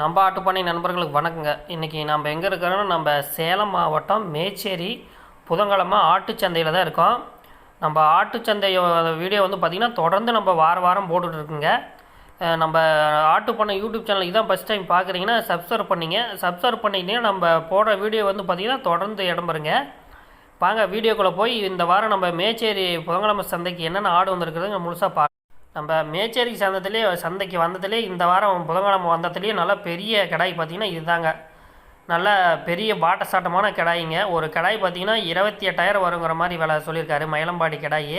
நம்ம ஆட்டுப்பானை நண்பர்களுக்கு வணக்கங்க. இன்றைக்கி நம்ம எங்கே இருக்கிறோன்னா நம்ம சேலம் மாவட்டம் மேச்சேரி புதன்கிழமை ஆட்டுச்சந்தையில் தான் இருக்கோம். நம்ம ஆட்டுச்சந்தையோட வீடியோ வந்து பார்த்திங்கன்னா தொடர்ந்து நம்ம வார வாரம் போட்டுட்ருக்குங்க நம்ம ஆட்டுப்பண்ணை யூடியூப் சேனல் இதான் ஃபஸ்ட் டைம் பார்க்குறீங்கன்னா சப்ஸ்கிரைப் பண்ணிங்க. சப்ஸ்கிரைப் பண்ணிட்டீங்கன்னா நம்ம போடுற வீடியோ வந்து பார்த்திங்கன்னா தொடர்ந்து இடம் பெறுங்க. வாங்க வீடியோக்குள்ளே போய் இந்த வாரம் நம்ம மேச்சேரி புதன்கிழமை சந்தைக்கு என்னென்ன ஆடு வந்திருக்குதுங்க முழுசாக பா நம்ம மேச்சேரி சந்தத்துலேயே சந்தைக்கு வந்ததுலேயே இந்த வாரம் புதன்கிழமை வந்ததுலேயே நல்ல பெரிய கடாய் பார்த்தீங்கன்னா இதுதாங்க. நல்ல பெரிய பாட்ட சாட்டமான ஒரு கடாய் பார்த்தீங்கன்னா இருபத்தி எட்டாயிரம் வருங்கிற மாதிரி விலை சொல்லியிருக்காரு மயிலம்பாடி கடாயி.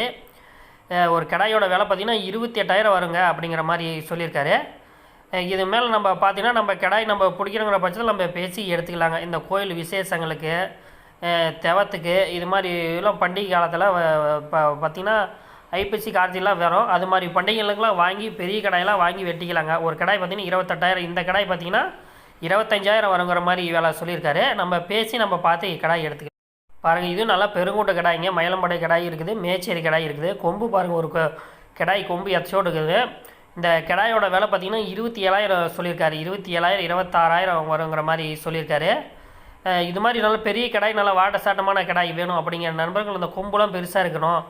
ஒரு கடாயோட விலை பார்த்தீங்கன்னா இருபத்தி எட்டாயிரம் வருங்க அப்படிங்கிற மாதிரி சொல்லியிருக்காரு. இது மேலே நம்ம பார்த்தீங்கன்னா நம்ம கடாய் நம்ம பிடிக்கணுங்கிற பட்சத்தில் நம்ம பேசி எடுத்துக்கலாங்க. இந்த கோயில் விசேஷங்களுக்கு தெவத்துக்கு இது மாதிரி எல்லாம் பண்டிகை காலத்தில் இப்போ பார்த்திங்கன்னா ஐப்பசி கார்த்திலாம் வரும். அது மாதிரி பண்டிகைகளுக்கெல்லாம் வாங்கி பெரிய கடாயெல்லாம் வாங்கி வெட்டிக்கலாங்க. ஒரு கடாய் பார்த்தீங்கன்னா இருபத்தெட்டாயிரம். இந்த கடாய் பார்த்தீங்கன்னா இருபத்தஞ்சாயிரம் வருங்கிற மாதிரி வேலை சொல்லியிருக்காரு. நம்ம பேசி நம்ம பார்த்து கடாய் எடுத்துக்கலாம் பாருங்கள் இது நல்லா பெருங்கூட்ட கடாய்ங்க. மயிலம்படை கடாய் இருக்குது மேச்சேரி கடாய் இருக்குது. கொம்பு பாருங்கள் ஒரு கடாய் கொம்பு எச்சோடு இருக்குது. இந்த கடாயோட விலை பார்த்தீங்கன்னா இருபத்தி ஏழாயிரம் சொல்லியிருக்காரு. இருபத்தி ஏழாயிரம் இருபத்தாறாயிரம் வருங்கிற மாதிரி சொல்லியிருக்காரு. இது மாதிரி நல்ல பெரிய கடாய் நல்லா வாட்ட சாட்டமான கடாய் வேணும் அப்படிங்கிற நண்பர்கள் இந்த கொம்புலாம் பெருசாக இருக்கணும்.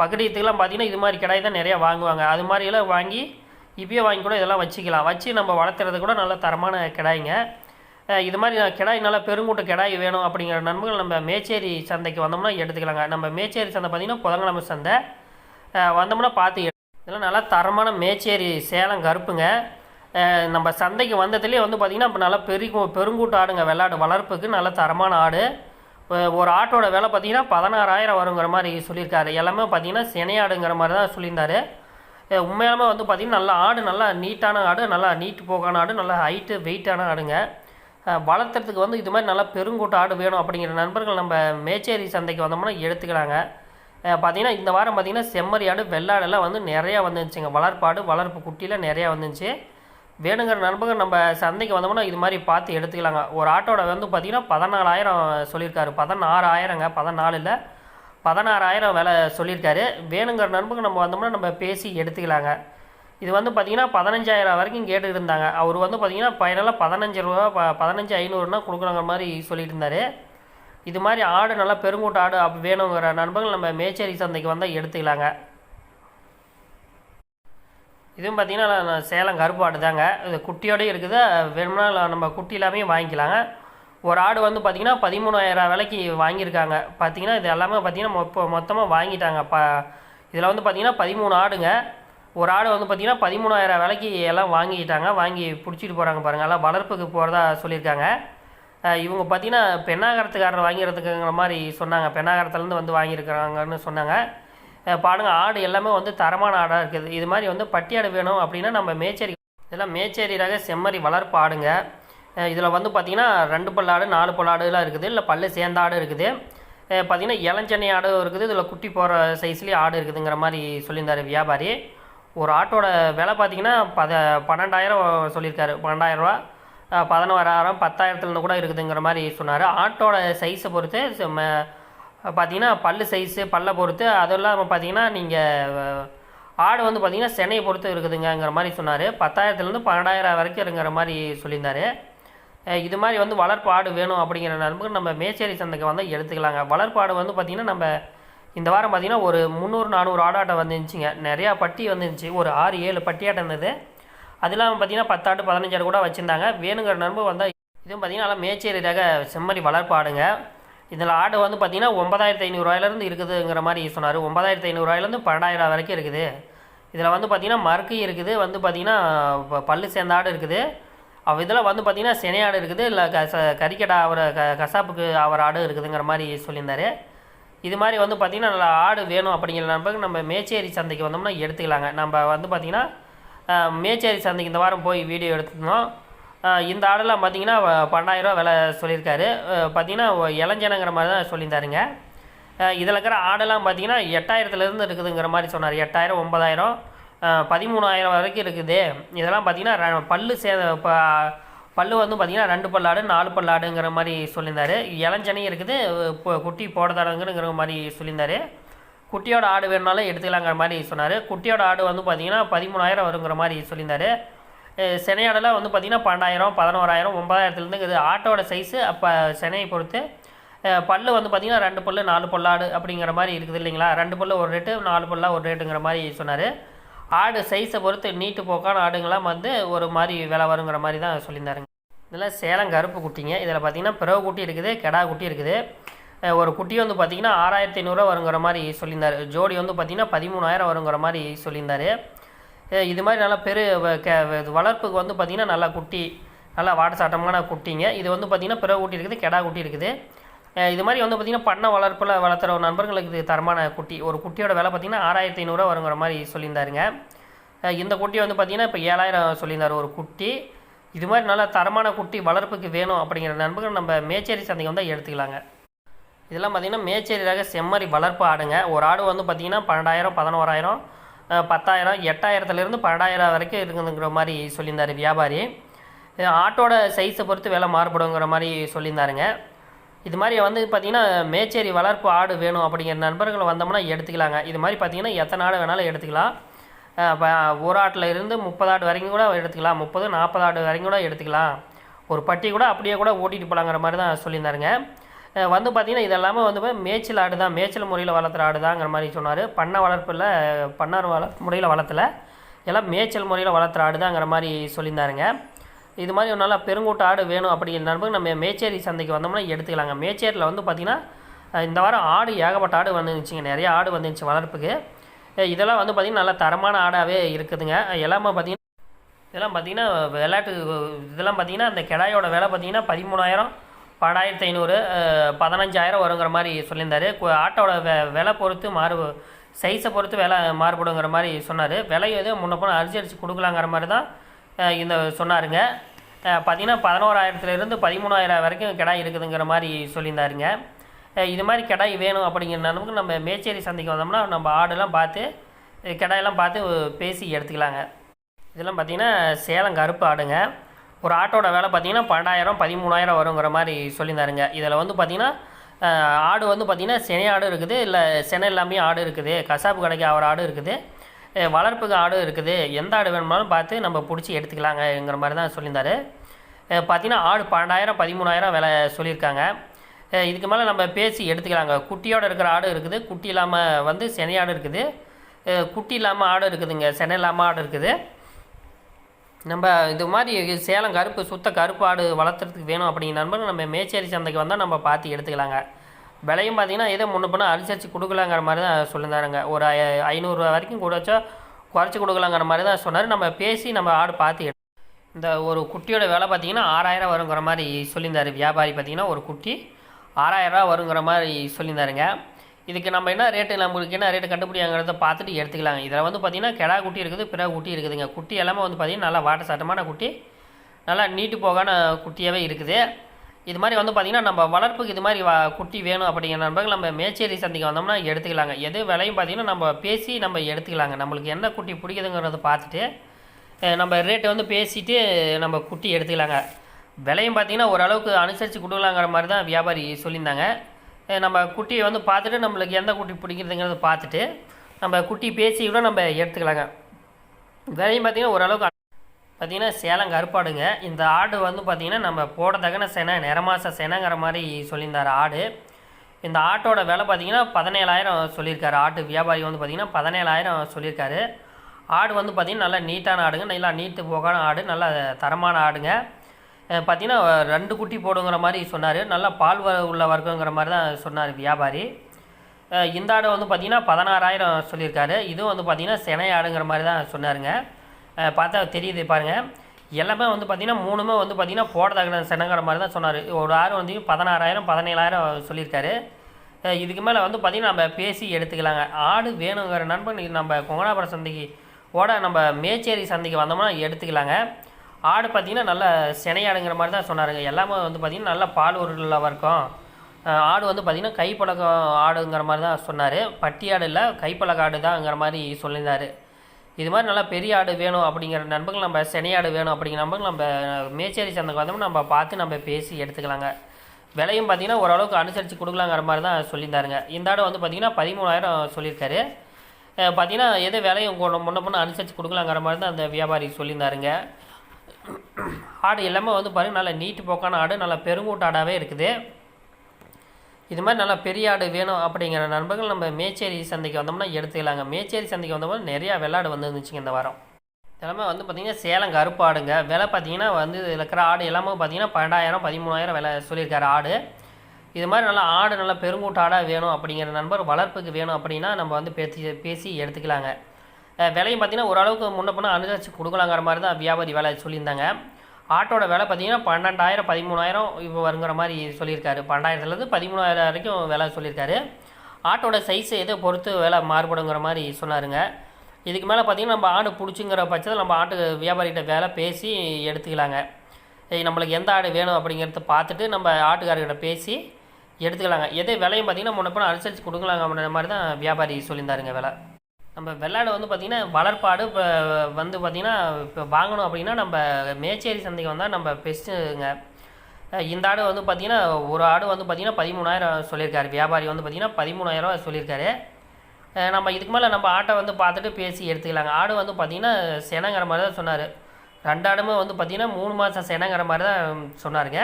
பக்கத்துக்கெல்லாம் பார்த்தீங்கன்னா இது மாதிரி கடாய் தான் நிறையா வாங்குவாங்க. அது மாதிரியெல்லாம் வாங்கி இப்பயே வாங்கி கூட இதெல்லாம் வச்சுக்கலாம். வச்சு நம்ம வளர்த்துறது கூட நல்ல தரமான கிடாய்ங்க. இது மாதிரி கிடாய் நல்லா பெருங்கூட்ட கிடாய் வேணும் அப்படிங்கிற நண்பர்கள் நம்ம மேச்சேரி சந்தைக்கு வந்தோம்னா எடுத்துக்கலாங்க. நம்ம மேச்சேரி சந்தை பார்த்தீங்கன்னா புதன்கிழமை சந்தை. வந்தோம்னா பார்த்து இதெல்லாம் நல்லா தரமான மேச்சேரி சேலம் கருப்புங்க. நம்ம சந்தைக்கு வந்ததுலேயே வந்து பார்த்திங்கன்னா இப்போ நல்லா பெரிய பெருங்கூட்டு ஆடுங்க. வெள்ளாடு வளர்ப்புக்கு நல்ல தரமான ஆடு. ஒரு ஆட்டோட விலை பார்த்தீங்கன்னா பதினாறாயிரம் வருங்கிற மாதிரி சொல்லியிருக்காரு. எல்லாமே பார்த்தீங்கன்னா சினையாடுங்கிற மாதிரி தான் சொல்லியிருந்தாரு. உண்மையாலுமே வந்து பார்த்திங்கன்னா நல்லா ஆடு நல்லா நீட்டான ஆடு நல்லா நீட்டு போக்கான ஆடு நல்லா ஹைட்டு வெயிட்டான ஆடுங்க. வளர்த்துறதுக்கு வந்து இது மாதிரி நல்லா பெருங்கூட்ட ஆடு வேணும் அப்படிங்கிற நண்பர்கள் நம்ம மேச்சேரி சந்தைக்கு வந்தோம்னா எடுத்துக்கிறாங்க பார்த்தீங்கன்னா இந்த வாரம் பார்த்தீங்கன்னா செம்மறி ஆடு வெள்ளாடெல்லாம் வந்து நிறையா வந்துருந்துச்சுங்க வளர்ப்பாடு வளர்ப்பு குட்டியில் நிறையா வந்துருந்துச்சு வேணுங்கிற நண்பர்கள் நம்ம சந்தைக்கு வந்தோம்னா இது மாதிரி பார்த்து எடுத்துக்கலாங்க. ஒரு ஆட்டோட வந்து பார்த்தீங்கன்னா பதினாலாயிரம் சொல்லியிருக்காரு. பதினாறாயிரங்க பதினாலு இல்லை பதினாறாயிரம் விலை சொல்லியிருக்காரு. வேணுங்கிற நண்பர்கள் நம்ம வந்தோம்னா நம்ம பேசி எடுத்துக்கலாங்க. இது வந்து பார்த்தீங்கன்னா பதினஞ்சாயிரம் வரைக்கும் கேட்டு இருந்தாங்க அவர் வந்து பார்த்தீங்கன்னா ஃபைனலாக பதினஞ்சு ரூபா ப- பதினஞ்சு ஐநூறுனா கொடுக்குறாங்க மாதிரி சொல்லிட்டு இருந்தார் இது மாதிரி ஆடு நல்லா பெருங்கூட்ட ஆடு அப்போ வேணுங்கிற நண்பர்கள் நம்ம மேச்சேரி சந்தைக்கு வந்தால் எடுத்துக்கலாங்க. இதுவும் பார்த்தீங்கன்னா சேலம் கருப்பு தாங்க. இது குட்டியோடய இருக்குது. வேணும்னா நம்ம குட்டி எல்லாமே வாங்கிக்கலாங்க. ஒரு ஆடு வந்து பார்த்திங்கன்னா பதிமூணாயிரம் விலைக்கு வாங்கியிருக்காங்க. பார்த்தீங்கன்னா இது எல்லாமே பார்த்தீங்கன்னா இப்போ மொத்தமாக வாங்கிட்டாங்க. ப இதில் வந்து பார்த்திங்கன்னா பதிமூணு ஆடுங்க. ஒரு ஆடு வந்து பார்த்திங்கன்னா பதிமூணாயிரம் விலைக்கு எல்லாம் வாங்கிட்டாங்க. வாங்கி பிடிச்சிட்டு போகிறாங்க பாருங்கள் எல்லாம் வளர்ப்புக்கு போகிறதா சொல்லியிருக்காங்க. இவங்க பார்த்தீங்கன்னா பெண்ணாகரத்துக்காரர் வாங்கிறதுக்குங்கிற மாதிரி சொன்னாங்க. பெண்ணாகரத்துலேருந்து வந்து வாங்கியிருக்கிறாங்கன்னு சொன்னாங்க. பாருங்கள் ஆடு எல்லாமே வந்து தரமான ஆடாக இருக்குது. இது மாதிரி வந்து பட்டி ஆடு வேணும் அப்படின்னா நம்ம மேச்சேரி இதெல்லாம் மேச்சேரி ரக செம்மறி வளர்ப்பு ஆடுங்க. இதில் வந்து பார்த்திங்கன்னா ரெண்டு பல்லாடு நாலு பல்லாடுலாம் இருக்குது. இல்லை பல்லு சேர்ந்த ஆடு இருக்குது. பார்த்திங்கன்னா இளஞ்சென்னை ஆடு இருக்குது. இதில் குட்டி போகிற சைஸ்லேயே ஆடு இருக்குதுங்கிற மாதிரி சொல்லியிருந்தார் வியாபாரி. ஒரு ஆட்டோட விலை பார்த்தீங்கன்னா பத பன்னெண்டாயிரம் சொல்லியிருக்காரு. பன்னெண்டாயிரரூவா பதினோராயிரம் பத்தாயிரத்துலேருந்து கூட இருக்குதுங்கிற மாதிரி சொன்னார். ஆட்டோட சைஸை பொறுத்து பார்த்தீங்கன்னா பல் சைஸு பல்லை பொறுத்து அதெல்லாம் பார்த்தீங்கன்னா நீங்கள் ஆடு வந்து பார்த்தீங்கன்னா சென்னையை பொறுத்து இருக்குதுங்கங்கிற மாதிரி சொன்னார். பத்தாயிரத்துலேருந்து பன்னெண்டாயிரம் வரைக்கும் இருங்கிற மாதிரி சொல்லியிருந்தார். இது மாதிரி வந்து வளர்ப்பு ஆடு வேணும் அப்படிங்கிற நண்பர்கள் நம்ம மேச்சேரி சந்தைக்கு வந்து எடுத்துக்கலாங்க. வளர்ப்பு ஆடு வந்து பார்த்திங்கன்னா நம்ம இந்த வாரம் பார்த்திங்கன்னா ஒரு முந்நூறு நானூறு ஆடாட்டம் வந்துருந்துச்சிங்க. நிறையா பட்டி வந்துருந்துச்சு. ஒரு ஆறு ஏழு பட்டியாட்டம் இருந்தது. அது இல்லாமல் பார்த்தீங்கன்னா பத்தாடு பதினஞ்சாடு கூட வச்சுருந்தாங்க. வேணுங்கிற நண்பர் வந்தால் இதுவும் பார்த்திங்கன்னா நல்லா மேச்சேரி ரக செம்மறி வளர்ப்பு ஆடுங்க. இதில் ஆடு வந்து பார்த்தீங்கன்னா ஒன்பதாயிரத்து ஐநூறுரூவாயிலேருந்து இருக்குதுங்கிற மாதிரி சொன்னார். ஒன்பதாயிரத்து ஐநூறுரூவாயிலேருந்து பன்னெண்டாயிரம் வரைக்கும் இருக்குது. இதில் வந்து பார்த்திங்கன்னா மறுக்கு இருக்குது. வந்து பார்த்திங்கன்னா ப- பல்லு சேர்ந்த ஆடு இருக்குது. அவ இதில் வந்து பார்த்தீங்கன்னா சினை ஆடு இருக்குது. இல்லை கச கறிக்கடை ஆகிற க கசாப்புக்கு ஆகிற ஆடு இருக்குதுங்கிற மாதிரி சொல்லியிருந்தார். இது மாதிரி வந்து பார்த்திங்கன்னா நல்லா ஆடு வேணும் அப்படிங்கிற நம்பருக்கு நம்ம மேச்சேரி சந்தைக்கு வந்தோம்னா எடுத்துக்கலாங்க. நம்ம வந்து பார்த்திங்கன்னா மேச்சேரி சந்தைக்கு இந்த வாரம் போய் வீடியோ எடுத்துருந்தோம். இந்த ஆடெல்லாம் பார்த்தீங்கன்னா பன்னெண்டாயிரரூவா விலை சொல்லியிருக்காரு. பார்த்தீங்கன்னா இளஞ்சனங்கிற மாதிரி தான் சொல்லியிருந்தாருங்க. இதில் இருக்கிற ஆடெல்லாம் பார்த்தீங்கன்னா எட்டாயிரத்துலேருந்து இருக்குதுங்கிற மாதிரி சொன்னார். எட்டாயிரம் ஒன்பதாயிரம் பதிமூணாயிரம் வரைக்கும் இருக்குது. இதெல்லாம் பார்த்தீங்கன்னா ர- பல்லு சே ப பல்லு வந்து பார்த்தீங்கன்னா ரெண்டு பல்லாடு நாலு பல்லாடுங்கிற மாதிரி சொல்லியிருந்தாரு. இளஞ்சனையும் இருக்குது இப்போ குட்டி போடதாடுங்கிற மாதிரி சொல்லியிருந்தாரு. குட்டியோட ஆடு வேணுனாலும் எடுத்துக்கலாங்கிற மாதிரி சொன்னார். குட்டியோட ஆடு வந்து பார்த்தீங்கன்னா பதிமூணாயிரம் வருங்கிற மாதிரி சொல்லியிருந்தாரு. சினையாடெல்லாம் வந்து பார்த்திங்கன்னா பன்னெண்டாயிரம் பதினோராயிரம் ஒன்பதாயிரத்துலேருந்து இருக்குது. ஆட்டோட சைஸு அப்போ சினையை பொறுத்து பல்லு வந்து பார்த்திங்கன்னா ரெண்டு பல்லு நாலு பல்லாடு அப்படிங்கிற மாதிரி இருக்குது இல்லைங்களா? ரெண்டு பல்லு ஒரு ரேட்டு நாலு பல்லா ஒரு ரேட்டுங்கிற மாதிரி சொன்னார். ஆடு சைஸை பொறுத்து நீட்டு போக்கான ஆடுங்களாம் வந்து ஒரு மாதிரி விலை வருங்கிற மாதிரி தான் சொல்லியிருந்தாருங்க. இதில் சேலம் கருப்பு குட்டிங்க. இதில் பார்த்தீங்கன்னா பிறவு குட்டி இருக்குது கெடா குட்டி இருக்குது. ஒரு குட்டி வந்து பார்த்தீங்கன்னா ஆறாயிரத்தி ஐநூறுரூவா வருங்கிற மாதிரி சொல்லியிருந்தார். ஜோடி வந்து பார்த்திங்கன்னா பதிமூணாயிரம் வருங்கிற மாதிரி சொல்லியிருந்தார். இது மாதிரி நல்லா பெரு வ- க வளர்ப்புக்கு வந்து பார்த்திங்கன்னா நல்லா குட்டி நல்லா வாடசாட்டமான குட்டிங்க. இது வந்து பார்த்திங்கன்னா பிறகு குட்டி இருக்குது கெடா குட்டி இருக்குது. இது மாதிரி வந்து பார்த்திங்கன்னா பண்ணை வளர்ப்பில் வளர்த்துற நண்பர்களுக்கு இது தரமான குட்டி. ஒரு குட்டியோட விலை பார்த்திங்கன்னா ஆறாயிரத்தி ஐநூறுரூவா வருங்கிற மாதிரி சொல்லியிருந்தாருங்க. இந்த குட்டி வந்து பார்த்திங்கன்னா இப்போ ஏழாயிரம் சொல்லியிருந்தார் ஒரு குட்டி. இது மாதிரி நல்லா தரமான குட்டி வளர்ப்புக்கு வேணும் அப்படிங்கிற நண்பர்கள் நம்ம மேச்சேரி சந்தைக்கு வந்தால் எடுத்துக்கலாங்க. இதெல்லாம் பார்த்திங்கன்னா மேச்சேரி ரக செம்மறி வளர்ப்பு ஆடுங்க. ஒரு ஆடு வந்து பார்த்திங்கன்னா பன்னெண்டாயிரம் பதினோராயிரம். பத்தாயிரம் எட்டாயிரத்துலேருந்து பன்னெண்டாயிரம் வரைக்கும் இருக்குதுங்கிற மாதிரி சொல்லியிருந்தார் வியாபாரி. ஆட்டோட சைஸை பொறுத்து விலை மாறுபடுங்கிற மாதிரி சொல்லியிருந்தாருங்க. இது மாதிரி வந்து பார்த்திங்கன்னா மேச்சேரி வளர்ப்பு ஆடு வேணும் அப்படிங்கிற நண்பர்கள் வந்தோம்னா எடுத்துக்கலாங்க. இது மாதிரி பார்த்திங்கன்னா எத்தனை ஆடு வேணாலும் எடுத்துக்கலாம். இப்போ ஒரு ஆட்டில் இருந்து முப்பது ஆடு வரைக்கும் கூட எடுத்துக்கலாம். முப்பது நாற்பது ஆடு வரைக்கும் கூட எடுத்துக்கலாம். ஒரு பட்டி கூட அப்படியே கூட ஓட்டிகிட்டு போகலாங்கிற மாதிரி தான் சொல்லியிருந்தாருங்க. வந்து பார்த்திங்கன்னா இது எல்லாமே வந்து மேய்ச்சல் ஆடு தான் மேய்ச்சல் முறையில் வளர்த்துற ஆடு தாங்கிற மாதிரி சொன்னார். பண்ணை வளர்ப்பில் பண்ணார் வள முறையில் வளர்த்தல. எல்லாம் மேய்ச்சல் முறையில் வளர்த்துற ஆடு தாங்கிற மாதிரி சொல்லியிருந்தாருங்க. இது மாதிரி ஒரு நல்லா பெருங்கூட்ட ஆடு வேணும் அப்படிங்கிற நண்பர்கள் நம்ம மேச்சேரி சந்தைக்கு வந்தோம்னா எடுத்துக்கலாங்க. மேச்சேரியில் வந்து பார்த்திங்கன்னா இந்த வாரம் ஆடு ஏகப்பட்ட ஆடு வந்துருந்துச்சிங்க. நிறைய ஆடு வந்துருந்துச்சு வளர்ப்புக்கு. இதெல்லாம் வந்து பார்த்திங்கன்னா நல்லா தரமான ஆடாகவே இருக்குதுங்க. எல்லாமே பார்த்திங்கன்னா இதெல்லாம் பார்த்தீங்கன்னா விளையாட்டு இதெல்லாம் பார்த்தீங்கன்னா அந்த கிடாயோட விலை பார்த்தீங்கன்னா பதிமூணாயிரம் பன்னெண்டாயிரத்தி ஐநூறு பதினஞ்சாயிரம் வருங்கிற மாதிரி சொல்லியிருந்தாரு. ஆட்டோட வெ விலை பொறுத்து மாறு சைஸை பொறுத்து விலை மாறுபடுங்கிற மாதிரி சொன்னார். விலை எதுவும் முன்ன போன அரிசி அரிசி கொடுக்கலாங்கிற மாதிரி தான் இந்த சொன்னாருங்க. பார்த்திங்கன்னா பார்த்தீங்கன்னா பதினோராயிரத்துலேருந்து பதிமூணாயிரம் வரைக்கும் கிடாய் இருக்குதுங்கிற மாதிரி சொல்லியிருந்தாருங்க. இது மாதிரி கிடாய் வேணும் அப்படிங்கிற அளவுக்கு நம்ம மேச்சேரி சந்தைக்கு வந்தோம்னா நம்ம ஆடெல்லாம் பார்த்து கிடாயெல்லாம் பார்த்து பேசி எடுத்துக்கலாங்க. இதெல்லாம் பார்த்தீங்கன்னா சேலம் கருப்பு ஆடுங்க. ஒரு ஆட்டோட வேலை பார்த்தீங்கன்னா பன்னெண்டாயிரம் பதிமூணாயிரம் வருங்கிற மாதிரி சொல்லியிருந்தாருங்க. இதில் வந்து பார்த்தீங்கன்னா ஆடு வந்து பார்த்திங்கன்னா செனை ஆடு இருக்குது. இல்லை செனை இல்லாமையும் ஆடு இருக்குது. கசாப்பு கடைக்கு ஆகிற ஆடு இருக்குது. வளர்ப்புக்கு ஆடு இருக்குது. எந்த ஆடு வேணுமாலும் பார்த்து நம்ம பிடிச்சி எடுத்துக்கலாங்கங்கிற மாதிரி தான் சொல்லியிருந்தாரு. பார்த்திங்கன்னா பார்த்தீங்கன்னா ஆடு பன்னெண்டாயிரம் பதிமூணாயிரம் விலை சொல்லியிருக்காங்க. இதுக்கு மேலே நம்ம பேசி எடுத்துக்கலாங்க. குட்டியோட இருக்கிற ஆடு இருக்குது. குட்டி இல்லாமல் வந்து செனை ஆடு இருக்குது. குட்டி இல்லாமல் ஆடு இருக்குதுங்க. செனை இல்லாமல் ஆடு இருக்குது. நம்ம இது மாதிரி சேலம் கருப்பு சுத்த கருப்பு ஆடு வளர்த்துறதுக்கு வேணும் அப்படிங்கிற நண்பர்கள் நம்ம மேச்சேரி சந்தைக்கு வந்தால் நம்ம பார்த்து எடுத்துக்கலாங்க. விலையும் பார்த்தீங்கன்னா ஏதோ முன்ன பண்ணால் அனுசரித்து கொடுக்கலாங்கிற மாதிரி தான் சொல்லியிருந்தாருங்க ஒரு ஐ- ஐநூறுரூவா வரைக்கும் குறைச்சா குறைச்சி கொடுக்கலாங்கிற மாதிரி தான் சொன்னார். நம்ம பேசி நம்ம ஆடு பார்த்து எடு இந்த ஒரு குட்டியோட விலை பார்த்தீங்கன்னா ஆறாயிரம் வருங்கிற மாதிரி சொல்லியிருந்தார். வியாபாரி பார்த்தீங்கன்னா ஒரு குட்டி ஆறாயிரரூவா வருங்கிற மாதிரி சொல்லியிருந்தாருங்க. இதுக்கு நம்ம என்ன ரேட்டு நம்மளுக்கு என்ன ரேட்டு கண்டுபிடியாங்கிறத பார்த்துட்டு எடுத்துக்கலாங்க. இதில் வந்து பார்த்தீங்கன்னா கெடா குட்டி இருக்குது பிற குட்டி இருக்குதுங்க. குட்டி எல்லாமே வந்து பார்த்திங்கன்னா நல்லா வாட்ட சட்டமான குட்டி. நல்லா நீட்டு போகான குட்டியாகவே இருக்குது. இது மாதிரி வந்து பார்த்திங்கன்னா நம்ம வளர்ப்புக்கு இது மாதிரி குட்டி வேணும் அப்படிங்கிற நண்பர்கள் நம்ம மேச்சேரி சந்தைக்கு வந்தோம்னா எடுத்துக்கலாங்க. எது விலையும் பார்த்திங்கன்னா நம்ம பேசி நம்ம எடுத்துக்கலாங்க. நம்மளுக்கு என்ன குட்டி பிடிக்குதுங்கிறத பார்த்துட்டு நம்ம ரேட்டை வந்து பேசிட்டு நம்ம குட்டி எடுத்துக்கலாங்க. விலையும் பார்த்திங்கன்னா ஓரளவுக்கு அனுசரித்து கொடுக்கலாங்கிற மாதிரி தான் வியாபாரி சொல்லியிருந்தாங்க. நம்ம குட்டியை வந்து பார்த்துட்டு நம்மளுக்கு எந்த குட்டி பிடிக்கிறதுங்கிறத பார்த்துட்டு நம்ம குட்டி பேசி கூட நம்ம எடுத்துக்கலாங்க. விலையும் பார்த்திங்கன்னா ஓரளவுக்கு பார்த்தீங்கன்னா சேலம் கருப்பாடுங்க. இந்த ஆடு வந்து பார்த்திங்கன்னா நம்ம போட சென செனை நிறமாச செனைங்கிற மாதிரி சொல்லியிருந்தார் ஆடு. இந்த ஆட்டோட விலை பார்த்தீங்கன்னா பதினேழாயிரம் சொல்லியிருக்காரு. ஆட்டு வியாபாரி வந்து பார்த்திங்கன்னா பதினேழாயிரம் சொல்லியிருக்காரு. ஆடு வந்து பார்த்திங்கன்னா நல்லா நீட்டான ஆடுங்க. நல்லா நீட்டு போகான ஆடு நல்லா தரமான ஆடுங்க. பார்த்தீங்கன்னா ரெண்டு குட்டி போடுங்கிற மாதிரி சொன்னார். நல்லா பால் வ- உள்ள வர்க்கங்கிற மாதிரி தான் சொன்னார் வியாபாரி. இந்த ஆடு வந்து பார்த்திங்கன்னா பதினாறாயிரம் சொல்லியிருக்காரு. இதுவும் வந்து பார்த்திங்கன்னா செனை ஆடுங்கிற மாதிரி தான் சொன்னாருங்க. பார்த்தா தெரியுது பாருங்கள் எல்லாமே வந்து பார்த்திங்கன்னா மூணுமே வந்து பார்த்திங்கன்னா போடத்தக்க செனங்கிற மாதிரி தான் சொன்னார். ஒரு ஆடு வந்து பதினாறாயிரம் பதினேழாயிரம் சொல்லியிருக்காரு. இதுக்கு மேலே வந்து பார்த்திங்கன்னா நம்ம பேசி எடுத்துக்கலாங்க. ஆடு வேணுங்கிற நண்பன் நம்ம கொங்கனாபுரம் சந்தைக்கு ஓட நம்ம மேச்சேரி சந்தைக்கு வந்தோம்னா எடுத்துக்கலாங்க. ஆடு பார்த்திங்கன்னா நல்ல சினையாடுங்கிற மாதிரி தான் சொன்னாருங்க. எல்லாமே வந்து பார்த்திங்கன்னா நல்ல பால் உருளாக இருக்கும். ஆடு வந்து பார்த்திங்கன்னா கைப்பழக்கம் ஆடுங்கிற மாதிரி தான் சொன்னார். பட்டி ஆடு இல்லை கைப்பழக ஆடு தான்ங்கிற மாதிரி சொல்லியிருந்தார். இது மாதிரி நல்லா பெரிய ஆடு வேணும் அப்படிங்கிற நண்பர்கள் நம்ம சினையாடு வேணும் அப்படிங்கிற நண்பர்கள் நம்ம மேச்சேரி சந்தைக்கு வந்தோம்னா நம்ம பார்த்து நம்ம பேசி எடுத்துக்கலாங்க. விலையும் பார்த்தீங்கன்னா ஓரளவுக்கு அனுசரித்து கொடுக்கலாங்கிற மாதிரி தான் சொல்லியிருந்தாருங்க. இந்த ஆடு வந்து பார்த்திங்கன்னா பதிமூணாயிரம் சொல்லியிருக்காரு. பார்த்திங்கன்னா எது விலையும் முன்ன பொண்ணு அனுசரித்து கொடுக்கலாங்கிற மாதிரி தான் அந்த வியாபாரி சொல்லியிருந்தாருங்க. ஆடு எல்லாமே வந்து பாருங்கள் நல்ல நீட்டு போக்கான ஆடு நல்ல பெருங்கூட்டாடாகவே இருக்குது. இது மாதிரி நல்லா பெரிய ஆடு வேணும் அப்படிங்கிற நண்பர்கள் நம்ம மேச்சேரி சந்தைக்கு வந்தோம்னா எடுத்துக்கலாங்க. மேச்சேரி சந்தைக்கு வந்தோம்னா நிறையா வெள்ளாடு வந்து இருந்துச்சுங்க இந்த வாரம். எல்லாமே வந்து பார்த்திங்கன்னா சேலம் கருப்பு ஆடுங்க. விலை பார்த்தீங்கன்னா வந்து இதில் இருக்கிற ஆடு எல்லாமே பார்த்தீங்கன்னா பன்னெண்டாயிரம் பதிமூணாயிரம் விலை சொல்லியிருக்காரு ஆடு. இது மாதிரி நல்லா ஆடு நல்லா பெருங்கூட்டாடாக வேணும் அப்படிங்கிற நண்பர் வளர்ப்புக்கு வேணும் அப்படின்னா நம்ம வந்து பேசி பேசி எடுத்துக்கலாங்க. விலையும் பார்த்தீங்கன்னா ஓரளவுக்கு முன்ன பண்ண அனுசரித்து கொடுக்கலாங்கிற மாதிரி தான் வியாபாரி வேலை சொல்லியிருந்தாங்க. ஆட்டோட விலை பார்த்தீங்கன்னா பன்னெண்டாயிரம் பதிமூணாயிரம் இப்போ வருங்கிற மாதிரி சொல்லியிருக்காரு. பன்னெண்டாயிரத்துலேருந்து பதிமூணாயிரம் வரைக்கும் விலை சொல்லியிருக்காரு. ஆட்டோட சைஸ் எதை பொறுத்து விலை மாறுபடுங்கிற மாதிரி சொன்னாருங்க. இதுக்கு மேலே பார்த்தீங்கன்னா நம்ம ஆடு பிடிச்சிங்கிற பட்சத்தில் நம்ம ஆட்டு வியாபாரிகிட்ட வேலை பேசி எடுத்துக்கலாங்க. நம்மளுக்கு எந்த ஆடு வேணும் அப்படிங்கிறத பார்த்துட்டு நம்ம ஆட்டுக்காரர்கிட்ட பேசி எடுத்துக்கலாங்க. எதே விலையும் பார்த்தீங்கன்னா முன்ன அனுசரித்து கொடுக்கலாங்க அப்படின்ற மாதிரி தான் வியாபாரி சொல்லியிருந்தாருங்க விலை. நம்ம வெள்ளாடு வந்து பார்த்திங்கன்னா வளர்ப்பாடு இப்போ வந்து பார்த்திங்கன்னா இப்போ வாங்கணும் அப்படின்னா நம்ம மேச்சேரி சந்தைக்கு வந்தால் நம்ம பெஸ்ட்டுங்க. இந்த ஆடு வந்து பார்த்திங்கன்னா ஒரு ஆடு வந்து பார்த்திங்கன்னா பதிமூணாயிரம் சொல்லியிருக்காரு. வியாபாரி வந்து பார்த்திங்கன்னா பதிமூணாயிரம் சொல்லியிருக்காரு. நம்ம இதுக்கு மேலே நம்ம ஆட்டை வந்து பார்த்துட்டு பேசி எடுத்துக்கலாங்க. ஆடு வந்து பார்த்திங்கன்னா செனங்கிற மாதிரி தான் சொன்னார். ரெண்டு ஆடுமே வந்து பார்த்திங்கன்னா மூணு மாதம் செனங்கிற மாதிரி தான் சொன்னாருங்க.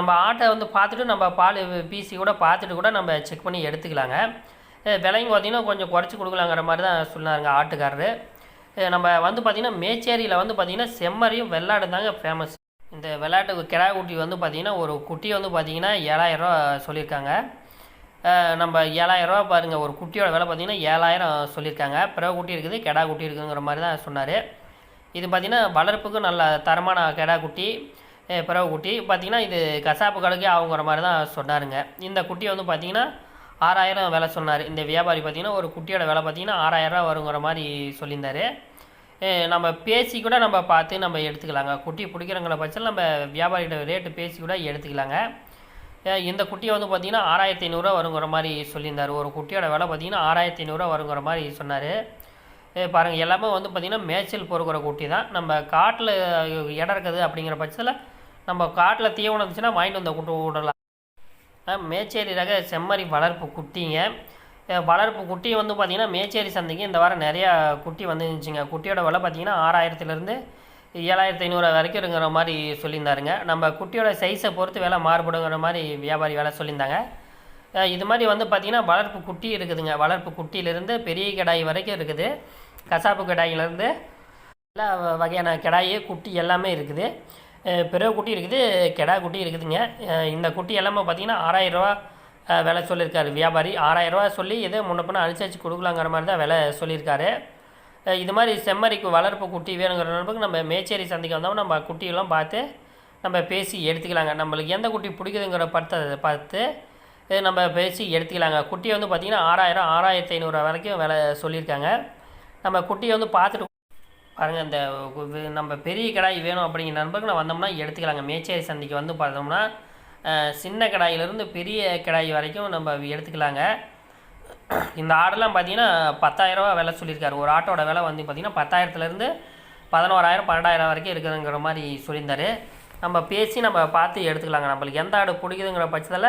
நம்ம ஆட்டை வந்து பார்த்துட்டு நம்ம பால் பீசி கூட பார்த்துட்டு கூட நம்ம செக் பண்ணி எடுத்துக்கலாங்க. விலையும் பார்த்திங்கன்னா கொஞ்சம் குறைச்சி கொடுக்கலாங்கிற மாதிரி தான் சொன்னாருங்க ஆட்டுக்காரரு. நம்ம வந்து பார்த்திங்கன்னா மேச்சேரியில் வந்து பார்த்திங்கன்னா செம்மறியும் வெள்ளாடு தாங்க ஃபேமஸ் இந்த வெள்ளாட்டு கிடா குட்டி வந்து பார்த்திங்கன்னா ஒரு குட்டி வந்து பார்த்திங்கன்னா ஏழாயிரரூவா சொல்லியிருக்காங்க. நம்ம ஏழாயிரரூவா பாருங்கள் ஒரு குட்டியோட விலை பார்த்திங்கன்னா ஏழாயிரம் சொல்லியிருக்காங்க. பிறகு குட்டி இருக்குது கெடா குட்டி இருக்குங்கிற மாதிரி தான் சொன்னார். இது பார்த்திங்கன்னா வளர்ப்புக்கும் நல்ல தரமான கெடா குட்டி பிறகு குட்டி. பார்த்திங்கன்னா இது கசாப்பு கடைக்கே ஆகுங்கிற மாதிரி தான் சொன்னாருங்க. இந்த குட்டி வந்து பார்த்திங்கன்னா ஆறாயிரம் விலை சொன்னார். இந்த வியாபாரி பார்த்திங்கன்னா ஒரு குட்டியோட விலை பார்த்திங்கன்னா ஆறாயிரரூவா வருங்கிற மாதிரி சொல்லியிருந்தார். நம்ம பேசி கூட நம்ம பார்த்து நம்ம எடுத்துக்கலாங்க. குட்டி பிடிக்கிறங்கிற பட்சத்தில் நம்ம வியாபாரிகிட்ட ரேட்டு பேசி கூட எடுத்துக்கலாங்க. இந்த குட்டியை வந்து பார்த்திங்கன்னா ஆறாயிரத்தி ஐநூறுரூவா வருங்கிற மாதிரி சொல்லியிருந்தார். ஒரு குட்டியோட விலை பார்த்திங்கன்னா ஆறாயிரத்தி ஐநூறுரூவா வருங்கிற மாதிரி சொன்னார். பாருங்கள் எல்லாமே வந்து பார்த்திங்கன்னா மேய்ச்சல் பொறுக்கிற குட்டி தான். நம்ம காட்டில் இடம் இருக்குது அப்படிங்கிற பட்சத்தில் நம்ம காட்டில் தீவனம் இருந்துச்சுன்னா வாங்கிட்டு வந்த குட்டி விடலாம். மேச்சேரி ரக செம்மறி வளர்ப்பு குட்டிங்க. வளர்ப்பு குட்டி வந்து பார்த்திங்கன்னா மேச்சேரி சந்தைக்கு இந்த வாரம் நிறையா குட்டி வந்துருந்துச்சுங்க. குட்டியோட விலை பார்த்திங்கன்னா ஆறாயிரத்துலேருந்து ஏழாயிரத்தி ஐநூறு வரைக்கும் இருக்கிற மாதிரி சொல்லியிருந்தாருங்க. நம்ம குட்டியோட சைஸை பொறுத்து விலை மாறுபடுங்கிற மாதிரி வியாபாரி வேலை சொல்லியிருந்தாங்க. இது மாதிரி வந்து பார்த்திங்கன்னா வளர்ப்பு குட்டி இருக்குதுங்க. வளர்ப்பு குட்டியிலேருந்து பெரிய கிடாய் வரைக்கும் இருக்குது. கசாப்பு கிடாயிலேருந்து எல்லா வ- வகையான கிடாயி குட்டி எல்லாமே இருக்குது. பிறகு குட்டி இருக்குது கெடா குட்டி இருக்குதுங்க. இந்த குட்டி எல்லாமே பார்த்தீங்கன்னா ஆறாயிரரூவா விலை சொல்லியிருக்காரு. வியாபாரி ஆறாயிரரூவா சொல்லி இதை முன்ன அனுசரித்து கொடுக்கலாங்கிற மாதிரி தான் விலை சொல்லியிருக்காரு. இது மாதிரி செம்மறிக்கு வளர்ப்பு குட்டி வேணுங்கிற நம்பருக்கு நம்ம மேச்சேரி சந்தைக்கு வந்தோம்னா நம்ம குட்டியெல்லாம் பார்த்து நம்ம பேசி எடுத்துக்கலாங்க. நம்மளுக்கு எந்த குட்டி பிடிக்குதுங்கிற படத்தை பார்த்து நம்ம பேசி எடுத்துக்கலாங்க. குட்டியை வந்து பார்த்திங்கன்னா ஆறாயிரம் ஆறாயிரத்தி ஐநூறுரூவா வரைக்கும் விலை சொல்லியிருக்காங்க. நம்ம குட்டியை வந்து பார்த்துட்டு பாருங்கள் இந்த நம்ம பெரிய கடாய் வேணும் அப்படிங்கிற நண்பர்கள் வந்தோம்னா எடுத்துக்கலாங்க. மேச்சேரி சந்தைக்கு வந்து பார்த்தோம்னா சின்ன கடாயிலேருந்து பெரிய கடாய் வரைக்கும் நம்ம எடுத்துக்கலாங்க. இந்த ஆடெல்லாம் பார்த்தீங்கன்னா பத்தாயிரரூவா விலை சொல்லியிருக்காரு. ஒரு ஆட்டோட விலை வந்து பார்த்திங்கன்னா பத்தாயிரத்துலேருந்து பதினோராயிரம் பன்னெண்டாயிரம் வரைக்கும் இருக்குதுங்கிற மாதிரி சொல்லியிருந்தார். நம்ம பேசி நம்ம பார்த்து எடுத்துக்கலாங்க. நம்மளுக்கு எந்த ஆடு பிடிக்குதுங்கிற பட்சத்தில்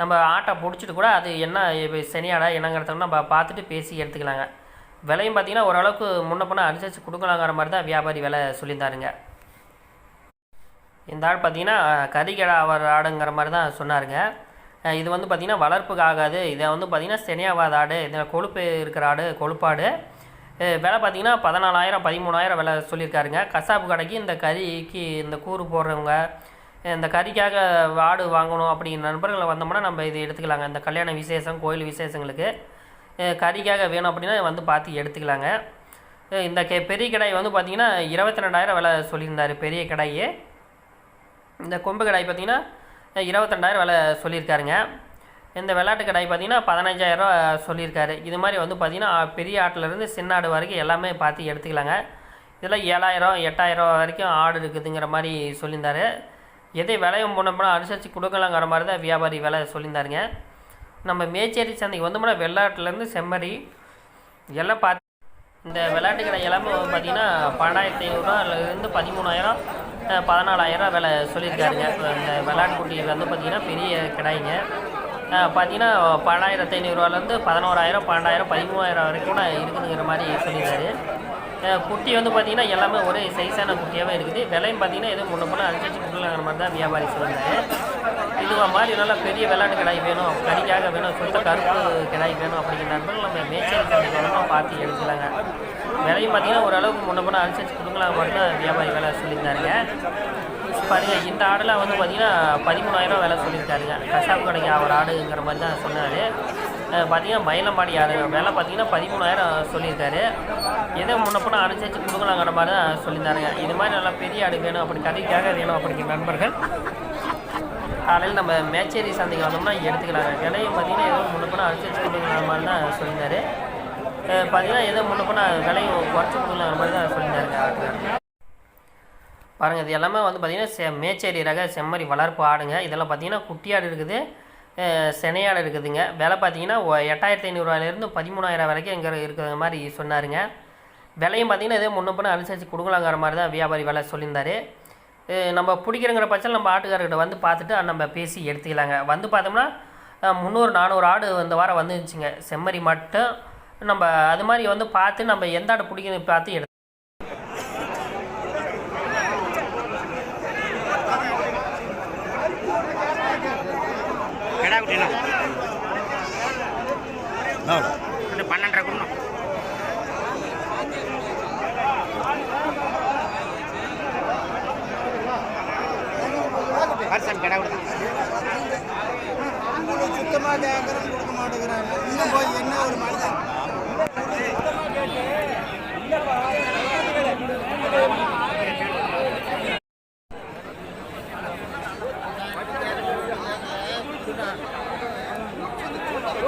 நம்ம ஆட்டை பிடிச்சிட்டு கூட அது என்ன சனி ஆடா என்னங்கிறத நம்ம பார்த்துட்டு பேசி எடுத்துக்கலாங்க. விலையும் பார்த்தீங்கன்னா ஓரளவுக்கு முன்ன பின்ன அனுசரித்து கொடுக்கலாங்கிற மாதிரி தான் வியாபாரி விலை சொல்லியிருந்தாருங்க. இந்த ஆடு பார்த்தீங்கன்னா கறிக்கடை அவர் ஆடுங்கிற மாதிரி தான் சொன்னாருங்க. இது வந்து பார்த்திங்கன்னா வளர்ப்புக்கு ஆகாது. இதை வந்து பார்த்திங்கன்னா செனியாவாத ஆடு இதில் கொழுப்பு இருக்கிற ஆடு கொழுப்பாடு. விலை பார்த்திங்கன்னா பதினாலாயிரம் பதிமூணாயிரம் விலை சொல்லியிருக்காருங்க. கசாப்பு கடைக்கு இந்த கறிக்கு இந்த கூறு போடுறவங்க இந்த கறிக்காக ஆடு வாங்கணும் அப்படிங்கிற நண்பர்களை வந்தோம்னா நம்ம இது எடுத்துக்கலாங்க. இந்த கல்யாண விசேஷம் கோயில் விசேஷங்களுக்கு. கறிக்காக வேணும் அப்படின்னா வந்து பார்த்து எடுத்துக்கலாங்க. இந்த கே பெரிய கடாய் வந்து பார்த்திங்கன்னா இருபத்தி ரெண்டாயிரம் விலை சொல்லியிருந்தார் பெரிய கடாயே. இந்த கொம்பு கடாய் பார்த்தீங்கன்னா இருபத்தெண்டாயிரம் விலை சொல்லியிருக்காருங்க. இந்த விளையாட்டு கடாய் பார்த்தீங்கன்னா பதினஞ்சாயிரரூவா சொல்லியிருக்காரு. இது மாதிரி வந்து பார்த்திங்கன்னா பெரிய ஆட்டிலேருந்து சின்ன ஆடு வரைக்கும் எல்லாமே பார்த்து எடுத்துக்கலாங்க. இதில் ஏழாயிரம் எட்டாயிரம் வரைக்கும் ஆடு இருக்குதுங்கிற மாதிரி சொல்லியிருந்தாரு. எதை விலையும் போன போனால் அனுசரித்து கொடுக்கலாங்கிற மாதிரி தான் வியாபாரி விலை சொல்லியிருந்தாருங்க. நம்ம மேச்சேரி சந்தைக்கு வந்தோம்னா வெள்ளாட்டுலேருந்து செம்மறி எல்லாம் பார்த்து இந்த விளையாட்டு கடை எல்லாமே பார்த்தீங்கன்னா பன்னெண்டாயிரத்தி ஐநூறுரூவாலேருந்து பதிமூணாயிரம் பதினாலாயிரம் விலை சொல்லியிருக்காருங்க. இந்த விளையாட்டு குட்டி வந்து பார்த்தீங்கன்னா பெரிய கடைங்க. பார்த்தீங்கன்னா பன்னெண்டாயிரத்தி ஐநூறுரூவாலேருந்து பதினோராயிரம் பன்னெண்டாயிரம் பதிமூணாயிரம் வரைக்கும் கூட இருக்குதுங்கிற மாதிரி சொல்லியிருக்காரு. குட்டி வந்து பார்த்திங்கன்னா எல்லாமே ஒரே சைஸான குட்டியாகவே இருக்குது. விலையும் பார்த்தீங்கன்னா எதுவும் முன்னே போனால் அனுசரிச்சு கொடுக்கலாங்கிற மாதிரி தான் வியாபாரி சொல்லியிருந்தாரு இது மாதிரி நல்லா பெரிய விளையாட்டு கிடாய் வேணும் கடிக்காக வேணும் சுத்த கருப்பு கிடாய் வேணும் அப்படிங்கிற நண்பர்கள் நம்ம மேய்ச்சல் சந்தைக்கு பார்த்து எடுத்துக்கலாங்க விலையும் பார்த்தீங்கன்னா ஓரளவுக்கு முன்ன பண்ண அனுசரிச்சு கொடுக்கலாம் மாதிரி தான் வியாபாரி வேலை சொல்லியிருந்தாருங்க பாருங்க இந்த ஆடெல்லாம் வந்து பார்த்தீங்கன்னா பதிமூணாயிரம் விலை சொல்லியிருக்காருங்க. கசாப்பு கடைக்கு அவர் ஆடுங்கிற மாதிரி தான் சொன்னார். பார்த்தீங்கன்னா மயிலம்பாடி ஆடு விலை பார்த்தீங்கன்னா பதிமூணாயிரம் சொல்லியிருக்காரு. எதை முன்னப்பணம் அனுசரித்து கொடுக்கலாங்கிற மாதிரி தான் சொல்லியிருந்தாருங்க. இது மாதிரி நல்லா பெரிய ஆடு வேணும் அப்படி கதைக்காக வேணும் அப்படிங்கிற நண்பர்கள் காலையில் நம்ம மேச்சேரி சந்தைக்கு வந்தோம்னா எடுத்துக்கலாங்க. விலையும் பார்த்தீங்கன்னா ஏதோ முன்னப்போ அனுசரித்து கொடுக்கலாங்கிற மாதிரி தான் சொல்லியிருந்தாரு. பார்த்திங்கன்னா பார்த்தீங்கன்னா ஏதோ பண்ண விலையும் குறைச்சி கொடுக்கலாங்கிற மாதிரி தான் சொல்லியிருந்தாருங்க ஆட்டுக்காரங்க பாருங்கள் இது எல்லாமே வந்து பார்த்திங்கன்னா செ மேச்சேரி ரக செம்மறி வளர்ப்பு ஆடுங்க. இதெல்லாம் பார்த்தீங்கன்னா ஆடு இருக்குது. செனையாடு இருக்குதுங்க. விலை பார்த்தீங்கன்னா எட்டாயிரத்தி ஐநூறுரூவாயிலேருந்து பதிமூணாயிரம் வரைக்கும் இங்கே இருக்கிற மாதிரி சொன்னாருங்க. விலையும் பார்த்தீங்கன்னா இதே முன்ன பண்ண அனுசரித்து கொடுக்கலாங்கிற மாதிரி தான் வியாபாரி விலை சொல்லியிருந்தாரு. நம்ம பிடிக்கிறங்கிற பட்சம் நம்ம ஆட்டுக்காரர்கிட்ட வந்து பார்த்துட்டு நம்ம பேசி எடுத்துக்கலாங்க. வந்து பார்த்தோம்னா முந்நூறு நானூறு ஆடு இந்த வாரம் வந்துருச்சுங்க செம்மறி மட்டும் நம்ம அது மாதிரி வந்து பார்த்து நம்ம எந்த ஆடு பிடிக்கிறது பார்த்து எடுத்து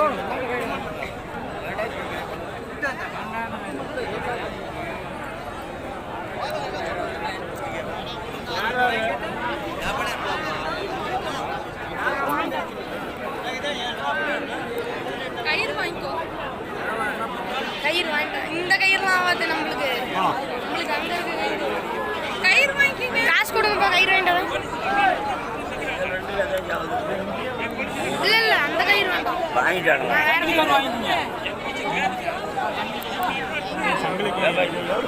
Come on. வாங்கிட்டாங்க. வாங்கிக்கோங்க